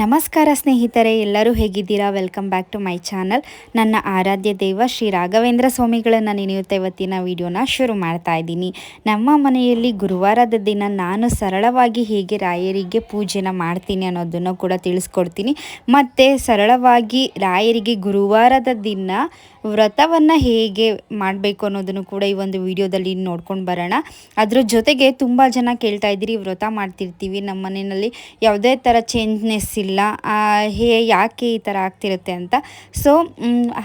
ನಮಸ್ಕಾರ ಸ್ನೇಹಿತರೆ, ಎಲ್ಲರೂ ಹೇಗಿದ್ದೀರಾ? Welcome back to my channel ನನ್ನ ಆರಾಧ್ಯ ದೈವ ಶ್ರೀ ರಾಘವೇಂದ್ರ ಸ್ವಾಮಿಗಳನ್ನು ನೆನೆಯುತ್ತೆ ಇವತ್ತಿನ ವಿಡಿಯೋನ ಶುರು ಮಾಡ್ತಾ ಇದ್ದೀನಿ. ನಮ್ಮ ಮನೆಯಲ್ಲಿ ಗುರುವಾರದ ದಿನ ನಾನು ಸರಳವಾಗಿ ಹೇಗೆ ರಾಯರಿಗೆ ಪೂಜೆನ ಮಾಡ್ತೀನಿ ಅನ್ನೋದನ್ನು ಕೂಡ ತಿಳಿಸ್ಕೊಡ್ತೀನಿ. ಮತ್ತು ಸರಳವಾಗಿ ರಾಯರಿಗೆ ಗುರುವಾರದ ದಿನ ವ್ರತವನ್ನು ಹೇಗೆ ಮಾಡಬೇಕು ಅನ್ನೋದನ್ನು ಕೂಡ ಈ ಒಂದು ವಿಡಿಯೋದಲ್ಲಿ ನೋಡ್ಕೊಂಡು ಬರೋಣ. ಅದ್ರ ಜೊತೆಗೆ ತುಂಬ ಜನ ಕೇಳ್ತಾ ಇದ್ದೀರಿ ವ್ರತ ಮಾಡ್ತಿರ್ತೀವಿ, ನಮ್ಮ ಮನೆಯಲ್ಲಿ ಯಾವುದೇ ಥರ ಚೇಂಜ್ನೆಸ್ ಇಲ್ಲ ಹೇ, ಯಾಕೆ ಈ ಥರ ಆಗ್ತಿರುತ್ತೆ ಅಂತ. ಸೊ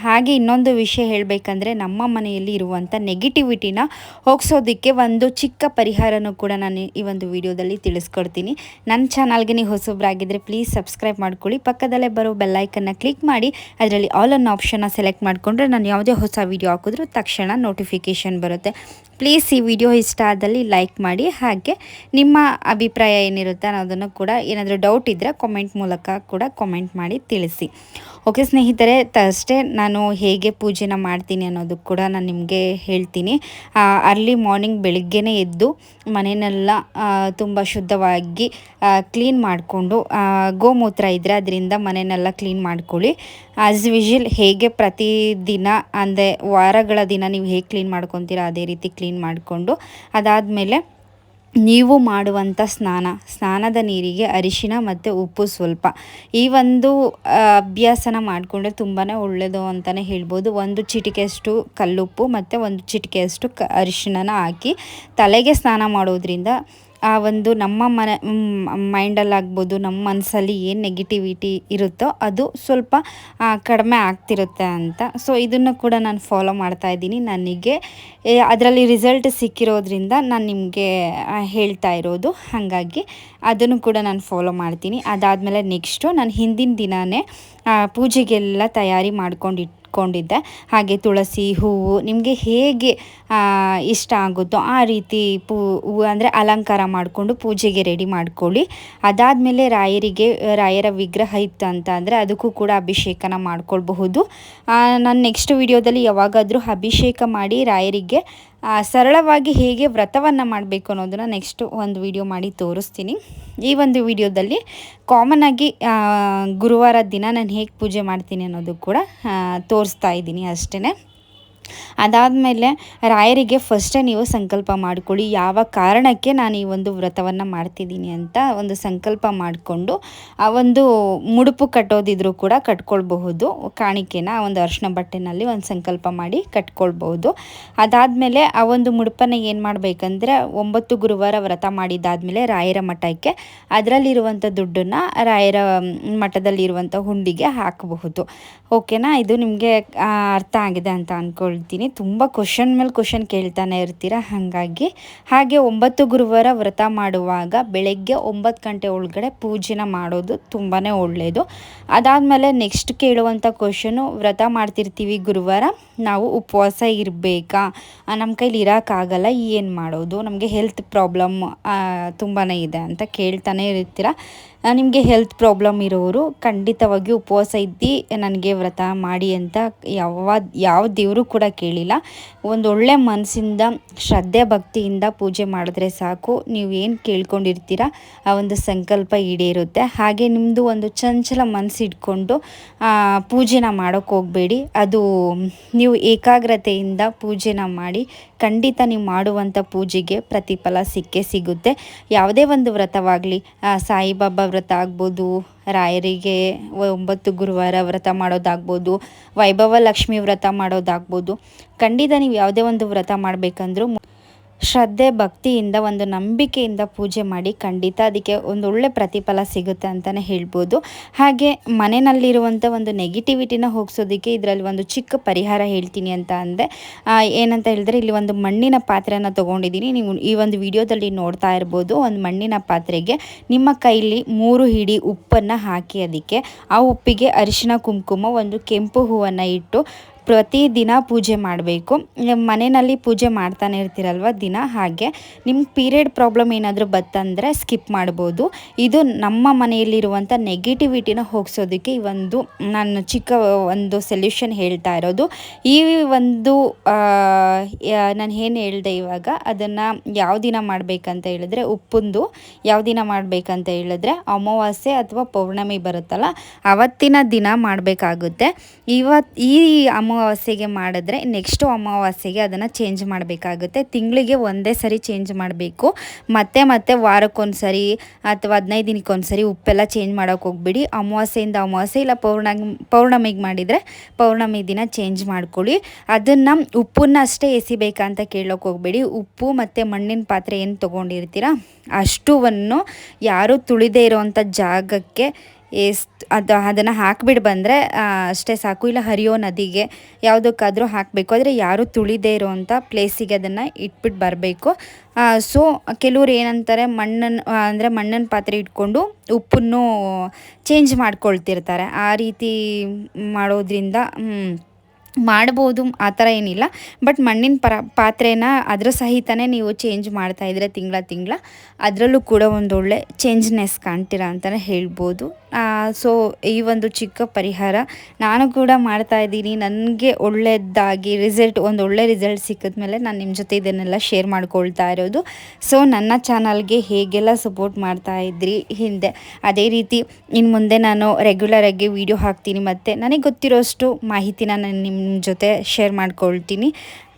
ಹಾಗೆ ಇನ್ನೊಂದು ವಿಷಯ ಹೇಳಬೇಕಂದ್ರೆ ನಮ್ಮ ಮನೆಯಲ್ಲಿ ಇರುವಂಥ ನೆಗೆಟಿವಿಟಿನ ಹೋಗ್ಸೋದಕ್ಕೆ ಒಂದು ಚಿಕ್ಕ ಪರಿಹಾರನೂ ಕೂಡ ನಾನು ಈ ಒಂದು ವಿಡಿಯೋದಲ್ಲಿ ತಿಳಿಸ್ಕೊಡ್ತೀನಿ. ನನ್ನ ಚಾನಲ್ಗೆ ನೀವು ಹೊಸೊಬ್ಬರಾಗಿದ್ದರೆ ಪ್ಲೀಸ್ ಸಬ್ಸ್ಕ್ರೈಬ್ ಮಾಡ್ಕೊಳ್ಳಿ. ಪಕ್ಕದಲ್ಲೇ ಬರೋ ಬೆಲ್ಲೈಕನ್ನ ಕ್ಲಿಕ್ ಮಾಡಿ, ಅದರಲ್ಲಿ ಆಲ್ ಅನ್ ಆಪ್ಷನ್ನ ಸೆಲೆಕ್ಟ್ ಮಾಡಿಕೊಂಡ್ರೆ ನಾನು ಯಾವುದೇ ಹೊಸ ವಿಡಿಯೋ ಹಾಕಿದ್ರು ತಕ್ಷಣ ನೋಟಿಫಿಕೇಷನ್ ಬರುತ್ತೆ. ಪ್ಲೀಸ್ ಈ ವಿಡಿಯೋ ಇಷ್ಟ ಆದಲ್ಲಿ ಲೈಕ್ ಮಾಡಿ. ಹಾಗೆ ನಿಮ್ಮ ಅಭಿಪ್ರಾಯ ಏನಿರುತ್ತೆ ಅನ್ನೋದನ್ನು ಕೂಡ ಏನಾದರೂ ಡೌಟ್ ಇದ್ದರೆ ಕಾಮೆಂಟ್ ಮೂಲಕ ಕೂಡ ಕಾಮೆಂಟ್ ಮಾಡಿ ತಿಳಿಸಿ. ಓಕೆ ಸ್ನೇಹಿತರೆ ತರ್ಸ್ಡೇ ನಾನು ಹೇಗೆ ಪೂಜೆನ ಮಾಡ್ತೀನಿ ಅನ್ನೋದು ಕೂಡ ನಾನು ನಿಮಗೆ ಹೇಳ್ತೀನಿ. ಅರ್ಲಿ ಮಾರ್ನಿಂಗ್ ಬೆಳಿಗ್ಗೆನೇ ಎದ್ದು ಮನೆಯನ್ನೆಲ್ಲ ತುಂಬ ಶುದ್ಧವಾಗಿ ಕ್ಲೀನ್ ಮಾಡಿಕೊಂಡು ಗೋಮೂತ್ರ ಇದ್ದರೆ ಅದರಿಂದ ಮನೆಯನ್ನೆಲ್ಲ ಕ್ಲೀನ್ ಮಾಡ್ಕೊಳ್ಳಿ. ಆಸ್ ವಿಷಲ್ ಹೇಗೆ ಪ್ರತಿದಿನ ಅಂದರೆ ವಾರಗಳ ದಿನ ನೀವು ಹೇಗೆ ಕ್ಲೀನ್ ಮಾಡ್ಕೊತೀರಾ, ಅದೇ ರೀತಿ ಕ್ಲೀನ್ ಮಾಡಿಕೊಂಡು, ಅದಾದಮೇಲೆ ನೀವು ಮಾಡುವಂಥ ಸ್ನಾನ, ಸ್ನಾನದ ನೀರಿಗೆ ಅರಿಶಿನ ಮತ್ತು ಉಪ್ಪು ಸ್ವಲ್ಪ. ಈ ಒಂದು ಅಭ್ಯಾಸನ ಮಾಡಿಕೊಂಡ್ರೆ ತುಂಬಾ ಒಳ್ಳೆಯದು ಅಂತಲೇ ಹೇಳ್ಬೋದು. ಒಂದು ಚಿಟಿಕೆಯಷ್ಟು ಕಲ್ಲುಪ್ಪು ಮತ್ತು ಒಂದು ಚಿಟಿಕೆಯಷ್ಟು ಕ ಅರಿಶಿಣನ ಹಾಕಿ ತಲೆಗೆ ಸ್ನಾನ ಮಾಡೋದ್ರಿಂದ ಆ ಒಂದು ನಮ್ಮ ಮನೆ ಮೈಂಡಲ್ಲಾಗ್ಬೋದು, ನಮ್ಮ ಮನಸ್ಸಲ್ಲಿ ಏನು ನೆಗೆಟಿವಿಟಿ ಇರುತ್ತೋ ಅದು ಸ್ವಲ್ಪ ಕಡಿಮೆ ಆಗ್ತಿರುತ್ತೆ ಅಂತ. ಸೊ ಇದನ್ನು ಕೂಡ ನಾನು ಫಾಲೋ ಮಾಡ್ತಾ ಇದ್ದೀನಿ. ನನಗೆ ಅದರಲ್ಲಿ ರಿಸಲ್ಟ್ ಸಿಕ್ಕಿರೋದ್ರಿಂದ ನಾನು ನಿಮಗೆ ಹೇಳ್ತಾ ಇರೋದು. ಹಾಗಾಗಿ ಅದನ್ನು ಕೂಡ ನಾನು ಫಾಲೋ ಮಾಡ್ತೀನಿ. ಅದಾದಮೇಲೆ ನೆಕ್ಸ್ಟು ನಾನು ಹಿಂದಿನ ದಿನವೇ ಪೂಜೆಗೆಲ್ಲ ತಯಾರಿ ಮಾಡ್ಕೊಂಡು ಇಟ್ಕೊಂಡಿದ್ದೆ ಹಾಗೆ ತುಳಸಿ ಹೂವು ನಿಮಗೆ ಹೇಗೆ ಇಷ್ಟ ಆಗುತ್ತೋ ಆ ರೀತಿ ಪೂ ಹೂವು ಅಂದರೆ ಅಲಂಕಾರ ಮಾಡಿಕೊಂಡು ಪೂಜೆಗೆ ರೆಡಿ ಮಾಡ್ಕೊಳ್ಳಿ. ಅದಾದಮೇಲೆ ರಾಯರಿಗೆ, ರಾಯರ ವಿಗ್ರಹ ಇತ್ತು ಅಂತ ಅಂದರೆ ಅದಕ್ಕೂ ಕೂಡ ಅಭಿಷೇಕನ ಮಾಡ್ಕೊಳ್ಬಹುದು. ನಾನು ನೆಕ್ಸ್ಟ್ ವಿಡಿಯೋದಲ್ಲಿ ಯಾವಾಗಾದರೂ ಅಭಿಷೇಕ ಮಾಡಿ ರಾಯರಿಗೆ ಸರಳವಾಗಿ ಹೇಗೆ ವ್ರತವನ್ನು ಮಾಡಬೇಕು ಅನ್ನೋದನ್ನು ನೆಕ್ಸ್ಟ್ ಒಂದು ವಿಡಿಯೋ ಮಾಡಿ ತೋರಿಸ್ತೀನಿ. ಈ ಒಂದು ವಿಡಿಯೋದಲ್ಲಿ ಕಾಮನ್ ಆಗಿ ಗುರುವಾರ ದಿನ ನಾನು ಹೇಗೆ ಪೂಜೆ ಮಾಡ್ತೀನಿ ಅನ್ನೋದು ಕೂಡ ತೋರಿಸ್ತಾ ಇದ್ದೀನಿ ಅಷ್ಟೇ ಅದಾದಮೇಲೆ ರಾಯರಿಗೆ ಫಸ್ಟೇ ನೀವು ಸಂಕಲ್ಪ ಮಾಡಿಕೊಳ್ಳಿ. ಯಾವ ಕಾರಣಕ್ಕೆ ನಾನು ಈ ಒಂದು ವ್ರತವನ್ನು ಮಾಡ್ತಿದ್ದೀನಿ ಅಂತ ಒಂದು ಸಂಕಲ್ಪ ಮಾಡಿಕೊಂಡು, ಆ ಒಂದು ಮುಡುಪು ಕಟ್ಟೋದಿದ್ರೂ ಕೂಡ ಕಟ್ಕೊಳ್ಬಹುದು. ಕಾಣಿಕೆನ ಒಂದು ಅರ್ಶಿನ ಬಟ್ಟೆನಲ್ಲಿ ಒಂದು ಸಂಕಲ್ಪ ಮಾಡಿ ಕಟ್ಕೊಳ್ಬಹುದು. ಅದಾದಮೇಲೆ ಆ ಒಂದು ಮುಡುಪನ್ನು ಏನು ಮಾಡಬೇಕಂದ್ರೆ, ಒಂಬತ್ತು ಗುರುವಾರ ವ್ರತ ಮಾಡಿದ್ದಾದಮೇಲೆ ರಾಯರ ಮಠಕ್ಕೆ ಅದರಲ್ಲಿರುವಂಥ ದುಡ್ಡನ್ನು ರಾಯರ ಮಠದಲ್ಲಿರುವಂಥ ಹುಂಡಿಗೆ ಹಾಕಬಹುದು. ಓಕೆನಾ? ಇದು ನಿಮಗೆ ಅರ್ಥ ಆಗಿದೆ ಅಂತ ಅಂದ್ಕೊಳ್ತೀನಿ ತುಂಬ ಕ್ವಶನ್ ಮೇಲೆ ಕ್ವಶನ್ ಕೇಳ್ತಾನೆ ಇರ್ತೀರ? ಹಾಗಾಗಿ ಹಾಗೆ ಒಂಬತ್ತು ಗುರುವಾರ ವ್ರತ ಮಾಡುವಾಗ ಬೆಳಗ್ಗೆ ಒಂಬತ್ತು ಗಂಟೆ ಒಳಗಡೆ ಪೂಜೆನ ಮಾಡೋದು ತುಂಬಾ ಒಳ್ಳೆಯದು ಅದಾದಮೇಲೆ ನೆಕ್ಸ್ಟ್ ಕೇಳುವಂಥ ಕ್ವಶನು ವ್ರತ ಮಾಡ್ತಿರ್ತೀವಿ ಗುರುವಾರ, ನಾವು ಉಪವಾಸ ಇರಬೇಕಾ? ನಮ್ಮ ಕೈಲಿ ಇರೋಕ್ಕಾಗಲ್ಲ ಏನು ಮಾಡೋದು? ನಮಗೆ ಹೆಲ್ತ್ ಪ್ರಾಬ್ಲಮ್ ತುಂಬಾ ಇದೆ ಅಂತ ಕೇಳ್ತಾನೆ ಇರ್ತೀರ? ನಿಮಗೆ ಹೆಲ್ತ್ ಪ್ರಾಬ್ಲಮ್ ಇರೋರು ಖಂಡಿತವಾಗಿಯೂ ಉಪವಾಸ ಇದ್ದು ನನಗೆ ವ್ರತ ಮಾಡಿ ಅಂತ ಯಾವ ಯಾವ ದೇವರು ಕೂಡ ಕೇಳಿಲ್ಲ. ಒಂದು ಒಳ್ಳೆ ಮನಸ್ಸಿಂದ ಶ್ರದ್ಧೆ ಭಕ್ತಿಯಿಂದ ಪೂಜೆ ಮಾಡಿದ್ರೆ ಸಾಕು. ನೀವು ಏನು ಕೇಳ್ಕೊಂಡಿರ್ತೀರ ಆ ಒಂದು ಸಂಕಲ್ಪ ಈಡೇರುತ್ತೆ. ಹಾಗೆ ನಿಮ್ಮದು ಒಂದು ಚಂಚಲ ಮನಸ್ಸು ಇಟ್ಕೊಂಡು ಆ, ಪೂಜೆನ ಮಾಡೋಕ್ಕೆ ಹೋಗಬೇಡಿ. ಅದು ನೀವು ಏಕಾಗ್ರತೆಯಿಂದ ಪೂಜೆನ ಮಾಡಿ ಖಂಡಿತ ನೀವು ಮಾಡುವಂಥ ಪೂಜೆಗೆ ಪ್ರತಿಫಲ ಸಿಕ್ಕೇ ಸಿಗುತ್ತೆ. ಯಾವುದೇ ಒಂದು ವ್ರತವಾಗಲಿ ಸಾಯಿಬಾಬಾ ವ್ರತ ಆಗ್ಬೋದು, ರಾಯರಿಗೆ ಒಂಬತ್ತು ಗುರುವಾರ ವ್ರತ ಮಾಡೋದಾಗ್ಬೋದು, ವೈಭವ ಲಕ್ಷ್ಮಿ ವ್ರತ ಮಾಡೋದಾಗ್ಬೋದು. ಖಂಡಿತ ನೀವು ಯಾವುದೇ ಒಂದು ವ್ರತ ಮಾಡಬೇಕಂದ್ರೂ ಶ್ರದ್ಧೆ, ಭಕ್ತಿಯಿಂದ ಒಂದು ನಂಬಿಕೆಯಿಂದ ಪೂಜೆ ಮಾಡಿ ಖಂಡಿತ ಅದಕ್ಕೆ ಒಂದು ಒಳ್ಳೆ ಪ್ರತಿಫಲ ಸಿಗುತ್ತೆ ಅಂತಲೇ ಹೇಳ್ಬೋದು. ಹಾಗೆ ಮನೆಯಲ್ಲಿರುವಂಥ ಒಂದು ನೆಗೆಟಿವಿಟಿನ ಹೋಗಿಸೋದಕ್ಕೆ ಇದರಲ್ಲಿ ಒಂದು ಚಿಕ್ಕ ಪರಿಹಾರ ಹೇಳ್ತೀನಿ ಅಂತ ಅಂದೆ. ಏನಂತ ಹೇಳಿದ್ರೆ ಇಲ್ಲಿ ಒಂದು ಮಣ್ಣಿನ ಪಾತ್ರೆಯನ್ನು ತೊಗೊಂಡಿದ್ದೀನಿ. ನೀವು ಈ ಒಂದು ವಿಡಿಯೋದಲ್ಲಿ ನೋಡ್ತಾ ಇರ್ಬೋದು. ಒಂದು ಮಣ್ಣಿನ ಪಾತ್ರೆಗೆ ನಿಮ್ಮ ಕೈಲಿ ಮೂರು ಹಿಡಿ ಉಪ್ಪನ್ನು ಹಾಕಿ ಅದಕ್ಕೆ ಆ ಉಪ್ಪಿಗೆ ಅರಿಶಿನ ಕುಂಕುಮ, ಒಂದು ಕೆಂಪು ಹೂವನ್ನು ಇಟ್ಟು ಪ್ರತಿದಿನ ಪೂಜೆ ಮಾಡಬೇಕು. ಮನೆಯಲ್ಲಿ ಪೂಜೆ ಮಾಡ್ತಾನೆ ಇರ್ತೀರಲ್ವ ದಿನ? ಹಾಗೆ ನಿಮ್ಮ ಪೀರಿಯಡ್ ಪ್ರಾಬ್ಲಮ್ ಏನಾದರೂ ಬತ್ತಂದರೆ ಸ್ಕಿಪ್ ಮಾಡ್ಬೋದು. ಇದು ನಮ್ಮ ಮನೆಯಲ್ಲಿರುವಂಥ ನೆಗೆಟಿವಿಟಿನ ಹೋಗ್ಸೋದಕ್ಕೆ ಈ ಒಂದು ನಾನು ಚಿಕ್ಕ ಒಂದು ಸೊಲ್ಯೂಷನ್ ಹೇಳ್ತಾ ಇರೋದು. ಈ ಒಂದು ನಾನು ಏನು ಹೇಳಿದೆ ಇವಾಗ, ಅದನ್ನು ಯಾವ ದಿನ ಮಾಡಬೇಕಂತ ಹೇಳಿದ್ರೆ ಉಪ್ಪುಂದು, ಯಾವ ದಿನ ಮಾಡಬೇಕಂತ ಹೇಳಿದ್ರೆ ಅಮಾವಾಸ್ಯೆ ಅಥವಾ ಪೌರ್ಣಮಿ ಬರುತ್ತಲ್ಲ, ಅವತ್ತಿನ ದಿನ ಮಾಡಬೇಕಾಗುತ್ತೆ. ಇವತ್ತು ಈ ಅಮಾವಾಸ್ಯೆಗೆ ಮಾಡಿದ್ರೆ ನೆಕ್ಸ್ಟು ಅಮಾವಾಸ್ಯೆಗೆ ಅದನ್ನು ಚೇಂಜ್ ಮಾಡಬೇಕಾಗುತ್ತೆ. ತಿಂಗಳಿಗೆ ಒಂದೇ ಸರಿ ಚೇಂಜ್ ಮಾಡಬೇಕು. ಮತ್ತೆ ಮತ್ತೆ ವಾರಕ್ಕೊಂದು ಸರಿ ಅಥವಾ ಹದಿನೈದು ದಿನಕ್ಕೊಂದು ಸರಿ ಉಪ್ಪೆಲ್ಲ ಚೇಂಜ್ ಮಾಡೋಕೆ ಹೋಗ್ಬಿಡಿ. ಅಮಾವಾಸ್ಯೆಯಿಂದ ಅಮಾವಾಸ್ಯೆ ಇಲ್ಲ ಪೌರ್ಣಮಿ, ಪೌರ್ಣಮಿಗೆ ಮಾಡಿದರೆ ಪೌರ್ಣಮಿ ದಿನ ಚೇಂಜ್ ಮಾಡ್ಕೊಳ್ಳಿ. ಅದನ್ನು ಉಪ್ಪನ್ನ ಅಷ್ಟೇ ಎಸಿಬೇಕಂತ ಕೇಳೋಕೆ ಹೋಗ್ಬೇಡಿ. ಉಪ್ಪು ಮತ್ತು ಮಣ್ಣಿನ ಪಾತ್ರೆ ಏನು ತೊಗೊಂಡಿರ್ತೀರ ಅಷ್ಟುವನ್ನು ಯಾರೂ ತುಳಿದೇ ಇರೋವಂಥ ಜಾಗಕ್ಕೆ ಎಷ್ಟು ಅದು ಅದನ್ನು ಹಾಕ್ಬಿಟ್ಟು ಬಂದರೆ ಅಷ್ಟೇ ಸಾಕು. ಇಲ್ಲ, ಹರಿಯೋ ನದಿಗೆ ಯಾವುದಕ್ಕಾದರೂ ಹಾಕಬೇಕು. ಆದರೆ ಯಾರೂ ತುಳಿದೇ ಇರೋವಂಥ ಪ್ಲೇಸಿಗೆ ಅದನ್ನು ಇಟ್ಬಿಟ್ಟು ಬರಬೇಕು. ಸೊ ಕೆಲವ್ರು ಏನಂತಾರೆ ಮಣ್ಣನ್ನು ಅಂದರೆ ಮಣ್ಣಿನ ಪಾತ್ರೆ ಇಟ್ಕೊಂಡು ಉಪ್ಪನ್ನು ಚೇಂಜ್ ಮಾಡ್ಕೊಳ್ತಿರ್ತಾರೆ. ಆ ರೀತಿ ಮಾಡೋದ್ರಿಂದ ಮಾಡ್ಬೋದು, ಆ ಥರ ಏನಿಲ್ಲ. ಬಟ್ ಮಣ್ಣಿನ ಪರ, ಪಾತ್ರೆನ ಅದರ ಸಹಿತನೇ ನೀವು ಚೇಂಜ್ ಮಾಡ್ತಾಯಿದ್ರೆ ತಿಂಗಳ ತಿಂಗಳ, ಅದರಲ್ಲೂ ಕೂಡ ಒಂದೊಳ್ಳೆ ಚೇಂಜ್ನೆಸ್ ಕಾಣ್ತೀರಾ ಅಂತಲೇ ಹೇಳ್ಬೋದು. ಸೊ ಈ ಒಂದು ಚಿಕ್ಕ ಪರಿಹಾರ. ನಾನು ಕೂಡ ಮಾಡ್ತಾ ಇದ್ದೀನಿ. ನನಗೆ ಒಳ್ಳೆಯದಾಗಿ ರಿಸಲ್ಟ್ ಒಂದು ಒಳ್ಳೆ ರಿಸಲ್ಟ್ ಸಿಕ್ಕಿದ ಮೇಲೆ ನಾನು ನಿಮ್ಮ ಜೊತೆ ಇದನ್ನೆಲ್ಲ ಶೇರ್ ಮಾಡ್ಕೊಳ್ತಾ ಇರೋದು. ಸೊ ನನ್ನ ಚಾನಲ್ಗೆ ಹೇಗೆಲ್ಲ ಸಪೋರ್ಟ್ ಮಾಡ್ತಾ ಇದ್ರಿ ಹಿಂದೆ? ಅದೇ ರೀತಿ ಇನ್ನು ಮುಂದೆ ನಾನು ರೆಗ್ಯುಲರಾಗಿ ವೀಡಿಯೋ ಹಾಕ್ತೀನಿ. ಮತ್ತು ನನಗೆ ಗೊತ್ತಿರೋಷ್ಟು ಮಾಹಿತಿನ ನಾನು ನಿಮ್ಮ ಜೊತೆ ಶೇರ್ ಮಾಡ್ಕೊಳ್ತೀನಿ.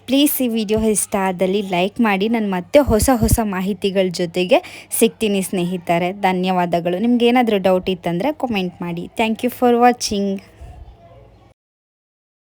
ಪ್ಲೀಸ್ ಈ ವಿಡಿಯೋ ಇಷ್ಟ ಆದಲ್ಲಿ ಲೈಕ್ ಮಾಡಿ. ನಾನು ಮತ್ತೆ ಹೊಸ ಹೊಸ ಮಾಹಿತಿಗಳ ಜೊತೆಗೆ ಸಿಗ್ತೀನಿ ಸ್ನೇಹಿತರೆ. ಧನ್ಯವಾದಗಳು. ನಿಮ್ಗೆ ಏನಾದರೂ ಡೌಟ್ ಇತ್ತಂದರೆ ಕಮೆಂಟ್ ಮಾಡಿ. Thank you for watching